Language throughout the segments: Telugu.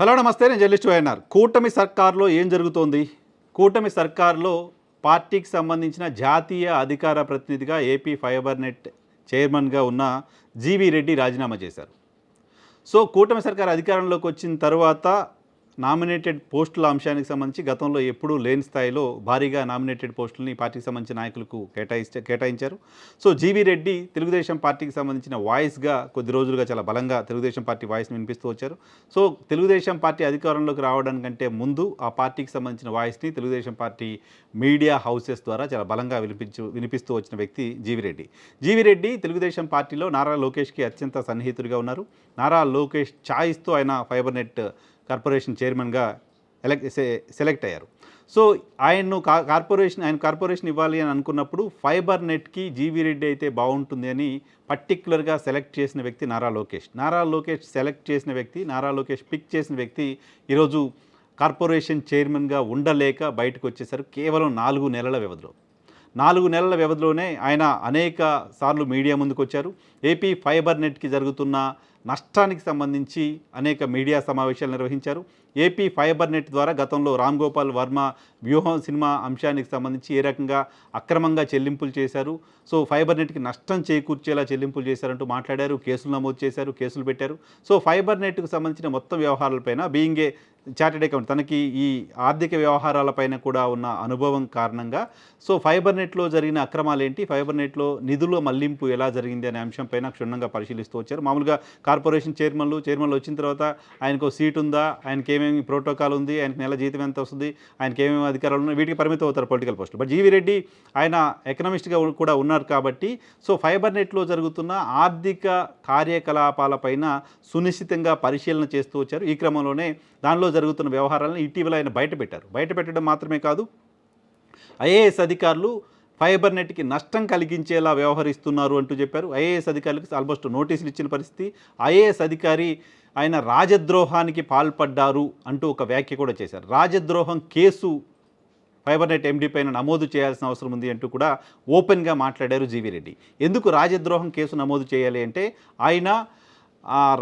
హలో నమస్తే నేను జర్నలిస్ట్ వైఎన్ఆర్. కూటమి సర్కార్లో ఏం జరుగుతోంది? కూటమి సర్కార్లో పార్టీకి సంబంధించిన జాతీయ అధికార ప్రతినిధిగా ఏపీ ఫైబర్ నెట్ చైర్మన్గా ఉన్న జీవి రెడ్డి రాజీనామా చేశారు. సో కూటమి సర్కార్ అధికారంలోకి వచ్చిన తర్వాత నామినేటెడ్ పోస్టుల అంశానికి సంబంధించి గతంలో ఎప్పుడూ లేని స్థాయిలో భారీగా నామినేటెడ్ పోస్టులని పార్టీకి సంబంధించిన నాయకులకు కేటాయించ కేటాయించారు. సో జీవీ రెడ్డి తెలుగుదేశం పార్టీకి సంబంధించిన వాయిస్గా కొద్ది రోజులుగా చాలా బలంగా తెలుగుదేశం పార్టీ వాయిస్ని వినిపిస్తూ వచ్చారు. సో తెలుగుదేశం పార్టీ అధికారంలోకి రావడానికంటే ముందు ఆ పార్టీకి సంబంధించిన వాయిస్ని తెలుగుదేశం పార్టీ మీడియా హౌసెస్ ద్వారా చాలా బలంగా వినిపించు వినిపిస్తూ వచ్చిన వ్యక్తి జీవిరెడ్డి జీవిరెడ్డి తెలుగుదేశం పార్టీలో నారా లోకేష్కి అత్యంత సన్నిహితుడిగా ఉన్నారు. నారా లోకేష్ ఛాయిస్తో ఆయన ఫైబర్ నెట్ కార్పొరేషన్ చైర్మన్గా ఎలక్ సెలెక్ట్ అయ్యారు. సో ఆయన్ను కా- కార్పొరేషన్ ఆయన కార్పొరేషన్ ఇవ్వాలి అని అనుకున్నప్పుడు ఫైబర్ నెట్కి జీవీ రెడ్డి అయితే బాగుంటుంది అని పర్టిక్యులర్గా సెలెక్ట్ చేసిన వ్యక్తి నారా లోకేష్. నారా లోకేష్ సెలెక్ట్ చేసిన వ్యక్తి నారా లోకేష్ పిక్ చేసిన వ్యక్తి ఈరోజు కార్పొరేషన్ చైర్మన్గా ఉండలేక బయటకు వచ్చేసారు కేవలం నాలుగు నెలల వ్యవధిలో. నాలుగు నెలల వ్యవధిలోనే ఆయన అనేక సార్లు మీడియా ముందుకు వచ్చారు ఏపీ ఫైబర్ నెట్కి జరుగుతున్న నష్టానికి సంబంధించి అనేక మీడియా సమావేశాలు నిర్వహించారు. ఏపీ ఫైబర్ నెట్ ద్వారా గతంలో రామ్ గోపాల్ వర్మ వ్యూహం సినిమా అంశానికి సంబంధించి ఏ రకంగా అక్రమంగా చెల్లింపులు చేశారు. సో ఫైబర్ నెట్కి నష్టం చేకూర్చేలా చెల్లింపులు చేశారంటూ మాట్లాడారు. కేసులు నమోదు చేశారు కేసులు పెట్టారు. సో ఫైబర్ నెట్కు సంబంధించిన మొత్తం వ్యవహారాలపైన బీయింగ్ ఏ చార్టెడ్ అకౌంట్ తనకి ఈ ఆర్థిక వ్యవహారాలపైన కూడా ఉన్న అనుభవం కారణంగా సో ఫైబర్ నెట్లో జరిగిన అక్రమాలు ఏంటి ఫైబర్ నెట్లో నిధుల మళ్ళింపు ఎలా జరిగింది అనే అంశంపైన క్షుణ్ణంగా పరిశీలిస్తూ వచ్చారు. మామూలుగా కార్పొరేషన్ చైర్మన్లు చైర్మన్లు వచ్చిన తర్వాత ఆయనకు సీట్ ఉందా? ఆయనకి ఏమేమి ప్రోటోకాల్ ఉంది? ఆయనకి నెల జీతం ఎంత వస్తుంది? ఆయనకి ఏమేమి అధికారాలు ఉన్నాయి? వీటికి పరిమితం అవుతారు పొలిటికల్ పోస్టులు. బట్ జీవీ రెడ్డి ఆయన ఎకనామిస్ట్గా కూడా ఉన్నారు కాబట్టి సో ఫైబర్ నెట్లో జరుగుతున్న ఆర్థిక కార్యకలాపాలపైన సునిశ్చితంగా పరిశీలన చేస్తూ వచ్చారు. ఈ క్రమంలోనే దానిలో జరుగుతున్న వ్యవహారాలను ఇటీవల ఆయన బయటపెట్టారు. బయటపెట్టడం మాత్రమే కాదు ఐఏఎస్ అధికారులు ఫైబర్ నెట్కి నష్టం కలిగించేలా వ్యవహరిస్తున్నారు అంటూ చెప్పారు. ఐఏఎస్ అధికారులకు ఆల్మోస్ట్ నోటీసులు ఇచ్చిన పరిస్థితి. ఐఏఎస్ అధికారి ఆయన రాజద్రోహానికి పాల్పడ్డారు అంటూ ఒక వ్యాఖ్య కూడా చేశారు. రాజద్రోహం కేసు ఫైబర్ నెట్ ఎండి పైన నమోదు చేయాల్సిన అవసరం ఉంది అంటూ కూడా ఓపెన్గా మాట్లాడారు జీవీ రెడ్డి. ఎందుకు రాజద్రోహం కేసు నమోదు చేయాలి అంటే ఆయన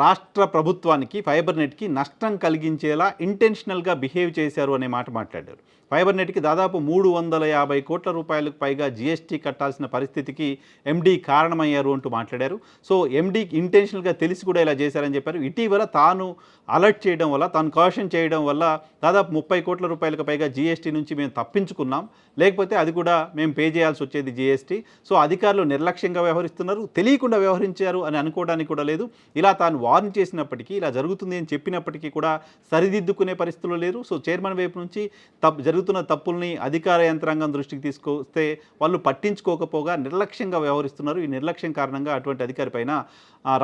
రాష్ట్ర ప్రభుత్వానికి ఫైబర్ నెట్కి నష్టం కలిగించేలా ఇంటెన్షనల్గా బిహేవ్ చేశారు అనే మాట మాట్లాడారు. ఫైబర్ నెట్కి దాదాపు మూడు వందల యాభై కోట్ల రూపాయలకు పైగా జీఎస్టీ కట్టాల్సిన పరిస్థితికి ఎండీ కారణమయ్యారు అంటూ మాట్లాడారు. సో ఎండీకి ఇంటెన్షనల్గా తెలిసి కూడా ఇలా చేశారని చెప్పారు. ఇటీవల తాను అలర్ట్ చేయడం వల్ల తాను కాషన్ చేయడం వల్ల దాదాపు ముప్పై కోట్ల రూపాయలకు పైగా జీఎస్టీ నుంచి మేము తప్పించుకున్నాం. లేకపోతే అది కూడా మేము పే చేయాల్సి వచ్చేది జీఎస్టీ సో అధికారులు నిర్లక్ష్యంగా వ్యవహరిస్తున్నారు. తెలియకుండా వ్యవహరించారు అని అనుకోవడానికి కూడా లేదు. ఇలా ఇలా తాను వార్న్ చేసినప్పటికీ ఇలా జరుగుతుంది అని చెప్పినప్పటికీ కూడా సరిదిద్దుకునే పరిస్థితులు లేరు. సో చైర్మన్ వైపు నుంచి తప్పు జరుగుతున్న తప్పుల్ని అధికార యంత్రాంగం దృష్టికి తీసుకొస్తే వాళ్ళు పట్టించుకోకపోగా నిర్లక్ష్యంగా వ్యవహరిస్తున్నారు. ఈ నిర్లక్ష్యం కారణంగా అటువంటి అధికారి పైన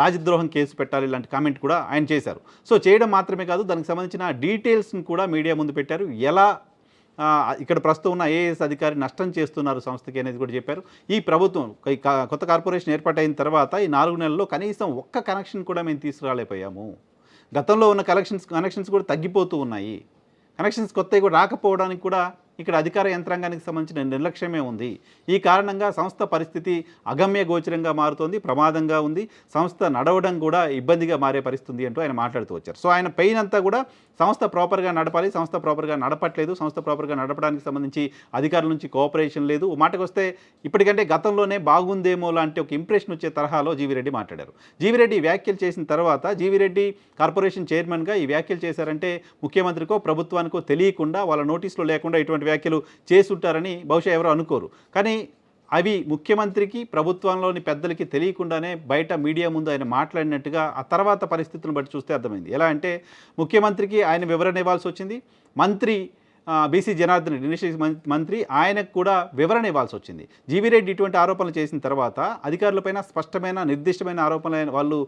రాజద్రోహం కేసు పెట్టాలి ఇలాంటి కామెంట్ కూడా ఆయన చేశారు. సో చేయడం మాత్రమే కాదు దానికి సంబంధించిన డీటెయిల్స్ని కూడా మీడియా ముందు పెట్టారు. ఎలా ఇక్కడ ప్రస్తుతం ఉన్న ఐఏఎస్ అధికారి నష్టం చేస్తున్నారు సంస్థకి అనేది కూడా చెప్పారు. ఈ ప్రభుత్వం కా- కొత్త కార్పొరేషన్ ఏర్పాటైన తర్వాత ఈ నాలుగు నెలల్లో కనీసం ఒక్క కనెక్షన్ కూడా మేము తీసుకురాలేకపోయాము. గతంలో ఉన్న కలెక్షన్స్ కనెక్షన్స్ కూడా తగ్గిపోతూ ఉన్నాయి. కనెక్షన్స్ కొత్తవి కూడా రాకపోవడానికి కూడా ఇక్కడ అధికార యంత్రాంగానికి సంబంధించిన నిర్లక్ష్యమే ఉంది. ఈ కారణంగా సంస్థ పరిస్థితి అగమ్య గోచరంగా మారుతోంది ప్రమాదంగా ఉంది. సంస్థ నడవడం కూడా ఇబ్బందిగా మారే పరిస్థితి అంటూ ఆయన మాట్లాడుతూ వచ్చారు. సో ఆయన పెయిన్ అంతా కూడా సంస్థ ప్రాపర్గా నడపాలి సంస్థ ప్రాపర్గా నడపట్లేదు సంస్థ ప్రాపర్గా నడపడానికి సంబంధించి అధికారుల నుంచి కోఆపరేషన్ లేదు. మాటకు వస్తే ఇప్పటికంటే గతంలోనే బాగుందేమో లాంటి ఒక ఇంప్రెషన్ వచ్చే తరహాలో జీవిరెడ్డి మాట్లాడారు. జీవిరెడ్డి వ్యాఖ్యలు చేసిన తర్వాత జీవిరెడ్డి కార్పొరేషన్ చైర్మన్గా ఈ వ్యాఖ్యలు చేశారంటే ముఖ్యమంత్రికో ప్రభుత్వానికో తెలియకుండా వాళ్ళ నోటీసులో లేకుండా ఇటువంటి వ్యాఖ్యలు చేసుంటారని బహుశా ఎవరు అనుకోరు. కానీ అవి ముఖ్యమంత్రికి ప్రభుత్వంలోని పెద్దలకి తెలియకుండానే బయట మీడియా ముందు ఆయన మాట్లాడినట్టుగా ఆ తర్వాత పరిస్థితులను బట్టి చూస్తే అర్థమైంది. ఎలా అంటే ముఖ్యమంత్రికి ఆయన వివరణ ఇవ్వాల్సి వచ్చింది. మంత్రి బీసీ జనార్దన్ రెడ్డి మంత్రి ఆయనకు కూడా వివరణ ఇవ్వాల్సి వచ్చింది. జీవీ రెడ్డి ఇటువంటి ఆరోపణలు చేసిన తర్వాత అధికారులపైన స్పష్టమైన నిర్దిష్టమైన ఆరోపణలు వాళ్ళు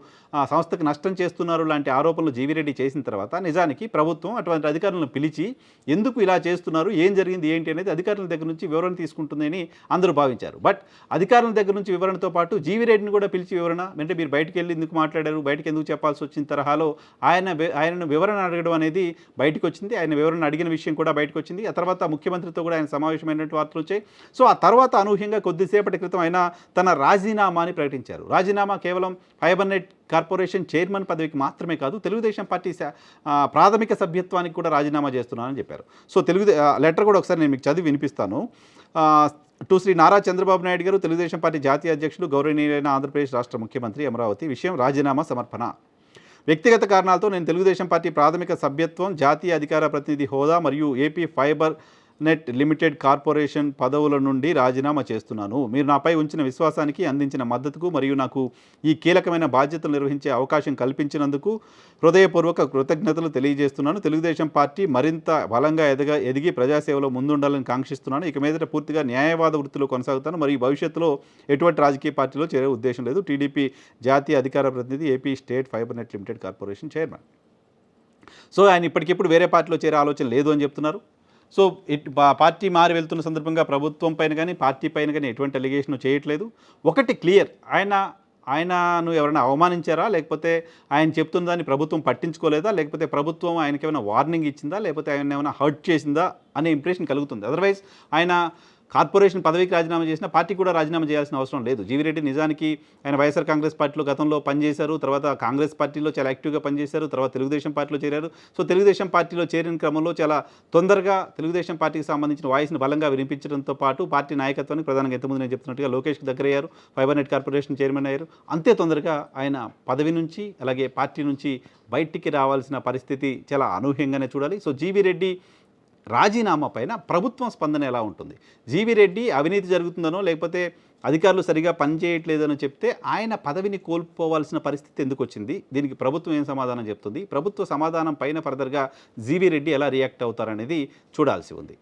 సంస్థకు నష్టం చేస్తున్నారు లాంటి ఆరోపణలు జీవీ రెడ్డి చేసిన తర్వాత నిజానికి ప్రభుత్వం అటువంటి అధికారులను పిలిచి ఎందుకు ఇలా చేస్తున్నారు ఏం జరిగింది ఏంటి అనేది అధికారుల దగ్గర నుంచి వివరణ తీసుకుంటుందని అందరూ భావించారు. బట్ అధికారుల దగ్గర నుంచి వివరణతో పాటు జీవీ రెడ్డిని కూడా పిలిచి వివరణ అంటే మీరు బయటికి వెళ్ళి ఎందుకు మాట్లాడారు బయటకు ఎందుకు చెప్పాల్సి వచ్చిన తరహాలో ఆయన ఆయనను వివరణ అడగడం అనేది బయటకు వచ్చింది. ఆయన వివరణ అడిగిన విషయం కూడా బయట బయటకు వచ్చింది ఆ తర్వాత ముఖ్యమంత్రితో కూడా ఆయన సమావేశమైనటువంటి వార్తలు వచ్చాయి. సో ఆ తర్వాత అనూహ్యంగా కొద్దిసేపటి క్రితం ఆయన తన రాజీనామాని ప్రకటించారు. రాజీనామా కేవలం ఫైబర్ నెట్ కార్పొరేషన్ చైర్మన్ పదవికి మాత్రమే కాదు తెలుగుదేశం పార్టీ ప్రాథమిక సభ్యత్వానికి కూడా రాజీనామా చేస్తున్నానని చెప్పారు. సో తెలుగు లెటర్ కూడా ఒకసారి నేను మీకు చదివి వినిపిస్తాను. టు శ్రీ నారా చంద్రబాబు నాయుడు గారు తెలుగుదేశం పార్టీ జాతీయ అధ్యక్షులు గౌరవనీయులైన ఆంధ్రప్రదేశ్ రాష్ట్ర ముఖ్యమంత్రి అమరావతి విషయం రాజీనామా సమర్పణ. వ్యక్తిగత కారణాలతో నేను తెలుగుదేశం పార్టీ ప్రాథమిక సభ్యత్వం జాతీయ అధికార ప్రతినిధి హోదా మరియు AP fibre net limited corporation పదవుల నుండి రాజీనామా చేస్తున్నాను. మీరు నాపై ఉంచిన విశ్వాసానికి అందించిన మద్దతుకు మరియు నాకు ఈ కీలకమైన బాధ్యతలు నిర్వహించే అవకాశం కల్పించినందుకు హృదయపూర్వక కృతజ్ఞతలు తెలియజేస్తున్నాను. తెలుగుదేశం పార్టీ మరింత బలంగా ఎదగ ఎదిగి ప్రజాసేవలో ముందుండాలని కాంక్షిస్తున్నాను. ఇక మీదట పూర్తిగా న్యాయవాద వృత్తిలో కొనసాగుతాను. మరియు భవిష్యత్తులో ఎటువంటి రాజకీయ పార్టీలో చేరే ఉద్దేశం లేదు. టీడీపీ జాతీయ అధికార ప్రతినిధి AP state fibre net limited corporation chairman. So ఆయన ఇప్పటికిప్పుడు వేరే పార్టీలో చేరే ఆలోచన లేదు అని చెప్తున్నారు. సో ఇట్ పార్టీ మారి వెళ్తున్న సందర్భంగా ప్రభుత్వం పైన కానీ పార్టీ పైన కానీ ఎటువంటి అలిగేషన్ చేయట్లేదు. ఒకటి క్లియర్ ఆయన ఆయనను ఎవరైనా అవమానించారా? లేకపోతే ఆయన చెప్తున్న దాన్ని ప్రభుత్వం పట్టించుకోలేదా? లేకపోతే ప్రభుత్వం ఆయనకి ఏమైనా వార్నింగ్ ఇచ్చిందా? లేకపోతే ఆయన ఏమైనా హర్ట్ చేసిందా? అనే ఇంప్రెషన్ కలుగుతుంది. అదర్వైజ్ ఆయన కార్పొరేషన్ పదవికి రాజీనామా చేసినా పార్టీ కూడా రాజీనామా చేయాల్సిన అవసరం లేదు. జీవిరెడ్డి నిజానికి ఆయన వైఎస్ఆర్ కాంగ్రెస్ పార్టీలో గతంలో పనిచేశారు తర్వాత కాంగ్రెస్ పార్టీలో చాలా యాక్టివ్గా పనిచేశారు తర్వాత తెలుగుదేశం పార్టీలో చేరారు. సో తెలుగుదేశం పార్టీలో చేరిన క్రమంలో చాలా తొందరగా తెలుగుదేశం పార్టీకి సంబంధించిన వాయిస్ని బలంగా వినిపించడంతో పాటు పార్టీ నాయకత్వానికి ప్రధానంగా ఎంతమంది నేను చెప్తున్నట్టుగా లోకేష్కి దగ్గరయ్యారు ఫైబర్ నెట్ కార్పొరేషన్ చైర్మన్ అయ్యారు. అంతే తొందరగా ఆయన పదవి నుంచి అలాగే పార్టీ నుంచి బయటికి రావాల్సిన పరిస్థితి చాలా అనూహ్యంగానే చూడాలి. సో జీవీ రెడ్డి రాజీనామా పైన ప్రభుత్వం స్పందన ఎలా ఉంటుంది? జీవి రెడ్డి అవినీతి జరుగుతుందనో లేకపోతే అధికారులు సరిగా పనిచేయట్లేదనో చెప్తే ఆయన పదవిని కోల్పోవాల్సిన పరిస్థితి ఎందుకు వచ్చింది? దీనికి ప్రభుత్వం ఏం సమాధానం చెప్తుంది? ప్రభుత్వ సమాధానం పైన ఫర్దర్గా జీవి రెడ్డి ఎలా రియాక్ట్ అవుతారనేది చూడాల్సి ఉంది.